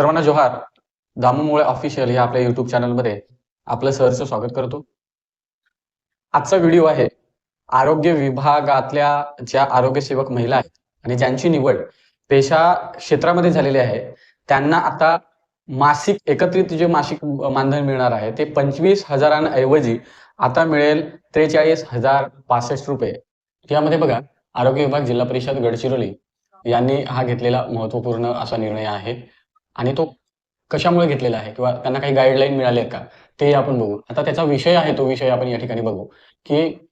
सर्वांना जोहार. दामूमुळे ऑफिशियल या आपल्या युट्यूब चॅनलमध्ये आपलं सहर्ष स्वागत करतो. आजचा व्हिडिओ आहे आरोग्य विभागातल्या ज्या आरोग्य सेवक महिला आहेत आणि ज्यांची निवड पेशा क्षेत्रामध्ये झालेली आहे त्यांना आता मासिक एकत्रित जे मासिक मानधन मिळणार आहे ते पंचवीस हजारांऐवजी आता मिळेल त्रेचाळीस हजार पासष्ट रुपये. यामध्ये बघा आरोग्य विभाग जिल्हा परिषद गडचिरोली यांनी हा घेतलेला महत्त्वपूर्ण असा निर्णय आहे. आणि तो कशामुळे घेतलेला आहे? किंवा त्यांना काही गाईडलाईन मिळाले का? ते आपण बघू. आता त्याचा विषय आहे तो विषय आपण या ठिकाणी बघू. की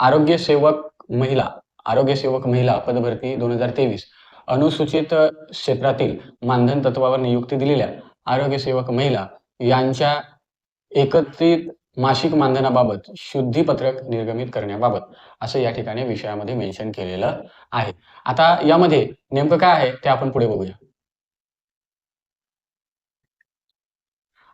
आरोग्य सेवक महिला आरोग्य सेवक महिला पदभरती दोन हजार तेवीस अनुसूचित क्षेत्रातील मानधन तत्वावर नियुक्ती दिलेल्या आरोग्य सेवक महिला यांच्या एकत्रित मासिक मानधनाबाबत शुद्धीपत्रक निर्गमित करण्याबाबत असं या ठिकाणी विषयामध्ये मेन्शन केलेलं आहे. आता यामध्ये नेमकं काय आहे ते आपण पुढे बघूया.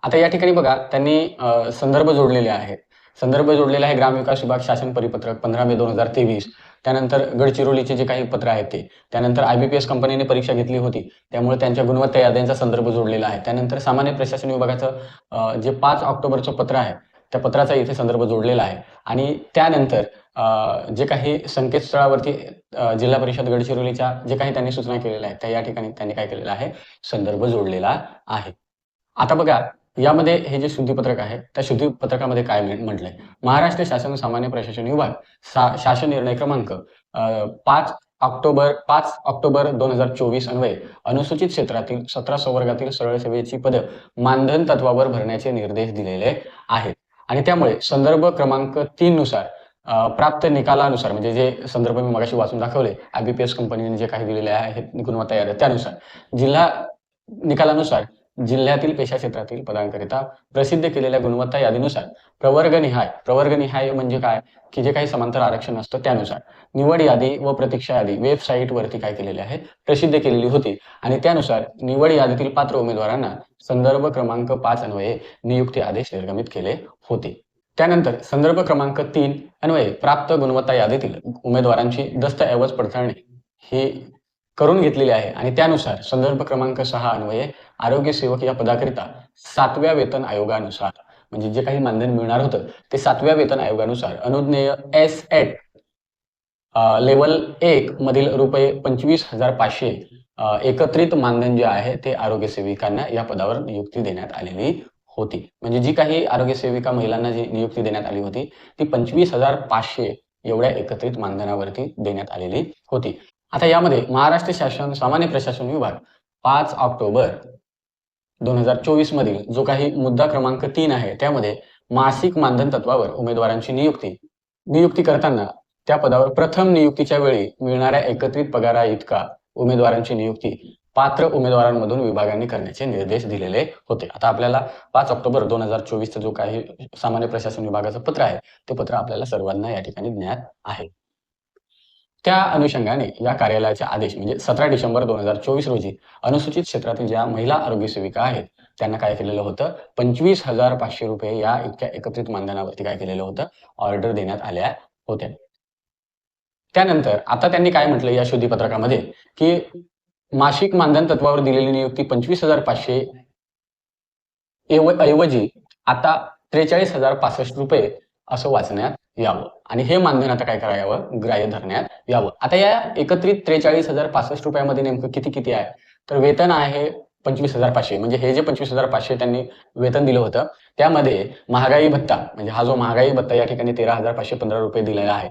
आता या ठिकाणी बघा त्यांनी संदर्भ जोडलेले आहेत. संदर्भ जोडलेला आहे ग्रामविकास विभाग शासन परिपत्रक पंधरा मे दोन हजार तेवीस. त्यानंतर गडचिरोलीचे जे काही पत्र आहेत ते. त्यानंतर आयबीपीएस कंपनीने परीक्षा घेतली होती. त्यामुळे त्यांच्या गुणवत्ता याद्यांचा संदर्भ जोडलेला आहे. त्यानंतर सामान्य प्रशासन विभागाचं जे पाच ऑक्टोबरचं पत्र आहे त्या पत्राचा इथे संदर्भ जोडलेला आहे. आणि त्यानंतर जे काही संकेतस्थळावरती जिल्हा परिषद गडचिरोलीच्या जे काही त्यांनी सूचना केलेल्या आहेत त्या या ठिकाणी त्यांनी काय केलेलं आहे? संदर्भ जोडलेला आहे. आता बघा यामध्ये हे जे शुद्धीपत्रक आहे त्या शुद्धीपत्रकामध्ये काय म्हटलंय? महाराष्ट्र शासन सामान्य प्रशासन विभाग सा- शासन निर्णय क्रमांक पाच ऑक्टोबर पाच ऑक्टोबर दोन हजार चोवीस अन्वये अनुसूचित क्षेत्रातील सतरा संवर्गातील सरळ सेवेची पद मानधन तत्वावर भरण्याचे निर्देश दिलेले आहेत. आणि त्यामुळे संदर्भ क्रमांक तीन नुसार प्राप्त निकालानुसार म्हणजे जे संदर्भ मी मगाशी वाचून दाखवले आयबीपीएस कंपनीने जे काही दिलेले आहेत गुणवत्ता याद्या त्यानुसार जिल्हा निकालानुसार जिल्ह्यातील पेशा क्षेत्रातील पदांकरिता प्रसिद्ध केलेल्या गुणवत्ता यादीनुसार प्रवर्गनिहाय प्रवर्गनिहाय म्हणजे काय? की जे काही समांतर आरक्षण असतं त्यानुसार निवड यादी व प्रतीक्षा यादी वेबसाईटवरती काय केलेले आहे? प्रसिद्ध केलेली होती. आणि त्यानुसार निवड यादीतील पात्र उमेदवारांना संदर्भ क्रमांक पाच अन्वये नियुक्ती आदेश निर्गमित केले होते. त्यानंतर संदर्भ क्रमांक तीन अन्वये प्राप्त गुणवत्ता यादीतील उमेदवारांची दस्तऐवज पडताळणी ही करून घेतलेली आहे. आणि त्यानुसार संदर्भ क्रमांक सहा अन्वये आरोग्य सेवक या पदाकरिता सातव्या वेतन आयोगानुसार म्हणजे जे काही मानधन मिळणार होतं ते सातव्या वेतन आयोगानुसार अनुज्ञेय एस एट लेवल एक मधील रुपये पंचवीस हजार पाचशे एकत्रित मानधन जे आहे ते आरोग्य सेविकांना या पदावर नियुक्ती देण्यात आलेली होती. म्हणजे जी काही आरोग्य सेविका महिलांना जी नियुक्ती देण्यात आली होती ती पंचवीस हजार पाचशे एवढ्या एकत्रित मानधनावरती देण्यात आलेली होती. आता यामध्ये महाराष्ट्र शासन सामान्य प्रशासन विभाग पाच ऑक्टोबर दोन हजार चोवीस मधील जो काही मुद्दा क्रमांक तीन आहे त्यामध्ये मासिक मानधन तत्वावर उमेदवारांची नियुक्ती. नियुक्ती करताना त्या पदावर प्रथम नियुक्तीच्या वेळी मिळणाऱ्या एकत्रित पगारा इतका उमेदवारांची नियुक्ती पात्र उमेदवारांमधून विभागांनी करण्याचे निर्देश दिलेले होते. आता आपल्याला पाच ऑक्टोबर दोन हजार चोवीसचं जो काही सामान्य प्रशासन विभागाचं पत्र आहे ते पत्र आपल्याला सर्वांना या ठिकाणी ज्ञात आहे. त्या अनुषंगाने या कार्यालयाचे आदेश म्हणजे सतरा डिसेंबर दोन हजार चोवीस रोजी अनुसूचित क्षेत्रातील ज्या महिला आरोग्य सेविका आहेत त्यांना काय केलेलं होतं? पंचवीस हजार पाचशे रुपये या इतक्या एकत्रित मानधनावरती काय केलेलं होतं? ऑर्डर देण्यात आल्या होत्या. त्यानंतर आता त्यांनी काय म्हटलं या शोधीपत्रकामध्ये की मासिक मानधन तत्वावर दिलेली नियुक्ती पंचवीस हजार पाचशे ऐवजी आता त्रेचाळीस हजार पासष्ट रुपये असं वाचण्यात यावं. आणि हे मानधन आता काय करावं? ग्राह्य धरण्यात यावं. आता या एकत्रित त्रेचाळीस हजार पासष्ट रुपयामध्ये नेमकं किती किती आहे? तर वेतन आहे पंचवीस हजार पाचशे. म्हणजे हे जे पंचवीस हजार पाचशे त्यांनी वेतन दिलं होतं त्यामध्ये महागाई भत्ता म्हणजे हा जो महागाई भत्ता या ठिकाणी तेरा हजार पाचशे पंधरा रुपये दिलेला आहे.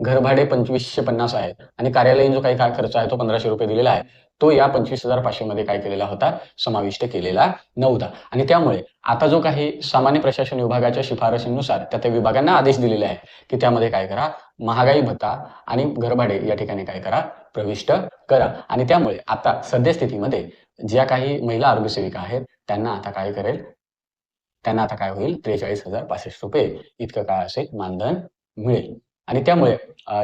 घरभाडे पंचवीसशे पन्नास आहे. आणि कार्यालयीन जो काही खर्च आहे तो पंधराशे रुपये दिलेला आहे. तो या पंचवीस हजार पाचशे मध्ये काय केलेला होता? समाविष्ट केलेला नव्हता. आणि त्यामुळे आता जो काही सामान्य प्रशासन विभागाच्या शिफारशींनुसार त्या त्या विभागांना आदेश दिलेले आहे की त्यामध्ये काय करा? महागाई भत्ता आणि घरभाडे या ठिकाणी काय करा? प्रविष्ट करा. आणि त्यामुळे आता सद्यस्थितीमध्ये ज्या काही महिला आरोग्यसेविका आहेत त्यांना आता काय करेल? त्यांना आता काय होईल? त्रेचाळीस हजार पासष्ट रुपये इतकं काय असेल मानधन मिळेल. आणि त्यामुळे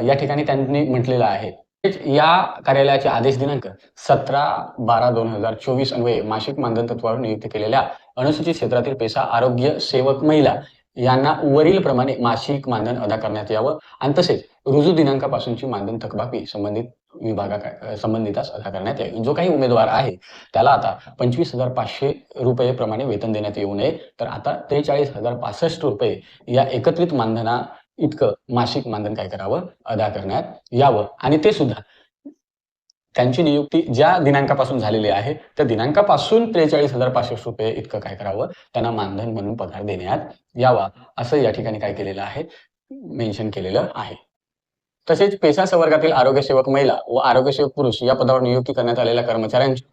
या ठिकाणी त्यांनी म्हटलेलं आहे या कार्यालयाचे आदेश दिनांक सतरा बारा दोन हजार चोवीस अन्वये मासिक मानधन तत्वावर नियुक्त केलेल्या अनुसूचित क्षेत्रातील पेशा आरोग्य सेवक महिला यांना वरील प्रमाणे मासिक मानधन अदा करण्यात यावं. आणि तसेच रुजू दिनांकापासूनची मानधन थकबाकी संबंधित विभागा संबंधितास अदा करण्यात यावी. जो काही उमेदवार आहे त्याला आता पंचवीस हजार पाचशे रुपये प्रमाणे वेतन देण्यात येऊ नये. तर आता त्रेचाळीस हजार पासष्ट रुपये या एकत्रित मानधना इतकं मासिक मानधन काय करावं? अदा करण्यात यावं. आणि ते सुद्धा. त्यांची नियुक्ती ज्या दिनांकापासून झालेली आहे त्या दिनांकापासून त्रेचाळीस हजार पाचशे रुपये इतकं काय करावं? त्यांना मानधन म्हणून पगार देण्यात यावा. असं या ठिकाणी काय केलेलं आहे? मेन्शन केलेलं आहे. तसेच पेशा संवर्गातील आरोग्यसेवक महिला व आरोग्यसेवक पुरुष या पदावर नियुक्ती करण्यात आलेल्या कर्मचाऱ्यांची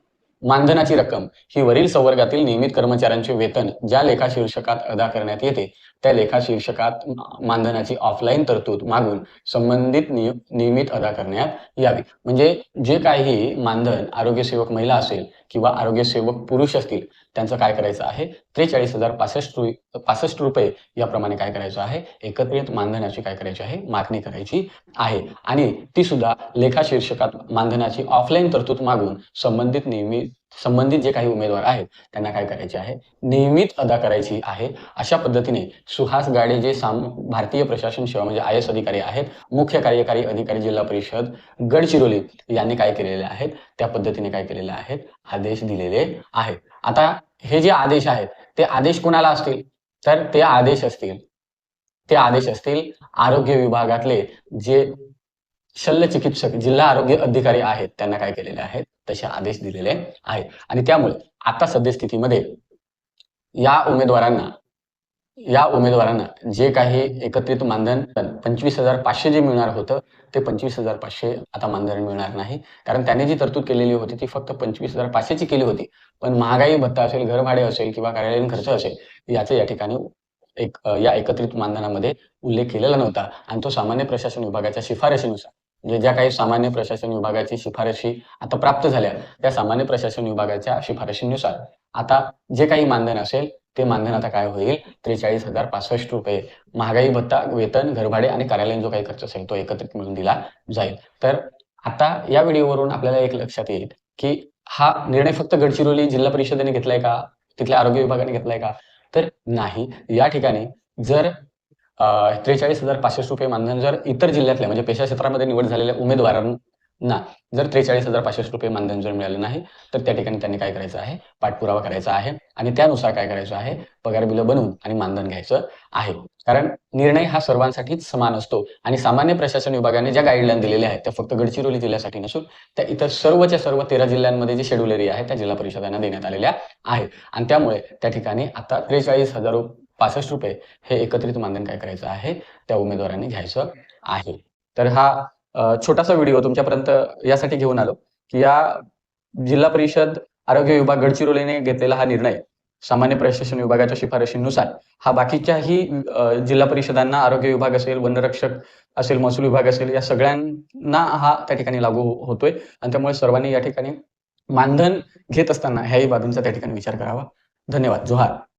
मानधनाची रक्कम ही वरील संवर्गातील नियमित कर्मचाऱ्यांचे वेतन ज्या लेखा शीर्षकात अदा करण्यात येते त्या लेखा शीर्षकात मानधनाची ऑफलाईन तरतूद मागून संबंधित नियमित अदा करण्यात यावी. म्हणजे जे काही मानधन आरोग्यसेवक महिला असेल किंवा आरोग्यसेवक पुरुष असतील त्यांचं काय करायचं आहे? त्रेचाळीस हजार पासष्ट रु पासष्ट रुपये याप्रमाणे काय करायचं आहे? एकत्रित मानधनाची काय करायची आहे? मागणी करायची आहे. आणि ती सुद्धा लेखा शीर्षकात मानधनाची ऑफलाईन तरतूद मागून संबंधित नियमित संबंधित जे काही उमेदवार आहेत त्यांना काय करायचे आहे? नियमित अदा करायची आहे. अशा पद्धतीने सुहास गाडे जे साम भारतीय प्रशासन सेवा म्हणजे आय एस अधिकारी आहेत मुख्य कार्यकारी अधिकारी जिल्हा परिषद गडचिरोली यांनी काय केलेले आहेत? त्या पद्धतीने काय केलेले आहेत? आदेश दिलेले आहेत. आता हे जे आदेश आहेत ते आदेश कोणाला असतील? तर ते आदेश असतील. ते आदेश असतील आरोग्य विभागातले जे शल्य चिकित्सक जिल्हा आरोग्य अधिकारी आहेत त्यांना काय केलेले आहेत? तसे आदेश दिलेले आहेत. आणि त्यामुळे आता सद्यस्थितीमध्ये या उमेदवारांना या उमेदवारांना जे काही एकत्रित मानधन पंचवीस हजार पाचशे जे मिळणार होतं ते पंचवीस हजार पाचशे आता मानधन मिळणार नाही. कारण त्याने जी तरतूद केलेली होती ती फक्त पंचवीस हजार पाचशेची केली होती. पण महागाई भत्ता असेल घरभाडे असेल किंवा कार्यालयीन खर्च असेल याचं या ठिकाणी एक या एकत्रित मानधनामध्ये उल्लेख केलेला नव्हता. आणि तो सामान्य प्रशासन विभागाच्या शिफारशीनुसार म्हणजे ज्या काही सामान्य प्रशासन विभागाची शिफारशी आता प्राप्त झाल्या त्या सामान्य प्रशासन विभागाच्या शिफारशीनुसार आता जे काही मानधन असेल ते मानधन आता काय होईल? त्रेचाळीस हजार पासष्ट रुपये. महागाई भत्ता वेतन घरभाडे आणि कार्यालयीन जो काही खर्च असेल तो एकत्रित मिळून दिला जाईल. तर आता या व्हिडिओवरून आपल्याला एक लक्षात येईल की हा निर्णय फक्त गडचिरोली जिल्हा परिषदेने घेतलाय का? तिथल्या आरोग्य विभागाने घेतलाय का? तर नाही. या ठिकाणी जर त्रेचाळीस हजार पाचशे रुपये मानधन जर इतर जिल्ह्यातल्या म्हणजे पेशा क्षेत्रामध्ये निवड झालेल्या ना. जर त्रेचाळीस हजार पाचशे रुपये मानधन जर मिळालं नाही तर त्या ठिकाणी त्यांनी काय करायचं आहे? पाठपुरावा करायचा आहे आणि त्यानुसार काय करायचं आहे? पगार बिलं बनवून आणि मानधन घ्यायचं आहे. कारण निर्णय हा सर्वांसाठीच समान असतो आणि सामान्य प्रशासन विभागाने ज्या गाईडलाईन दिलेल्या आहेत त्या फक्त गडचिरोली जिल्ह्यासाठी नसून त्या इतर सर्वच्या सर्व तेरा जिल्ह्यांमध्ये जे शेड्यूल एरिया आहे त्या जिल्हा परिषदांना देण्यात आलेल्या आहेत. आणि त्यामुळे त्या ठिकाणी आता त्रेचाळीस हजार पासष्ट रुपये हे एकत्रित मानधन काय करायचं आहे? त्या उमेदवारांनी घ्यायचं आहे. तर हा छोटासा व्हिडिओ तुमच्यापर्यंत यासाठी घेऊन आलो की या जिल्हा परिषद आरोग्य विभाग गडचिरोलीने घेतलेला हा निर्णय सामान्य प्रशासन विभागाच्या शिफारशीनुसार. हा बाकीच्याही जिल्हा परिषदांना आरोग्य विभाग असेल वनरक्षक असेल महसूल विभाग असेल या सगळ्यांना हा त्या ठिकाणी लागू होतोय. आणि त्यामुळे सर्वांनी या ठिकाणी मानधन घेत असताना ह्याही बाबींचा त्या ठिकाणी विचार करावा. धन्यवाद. जोहार.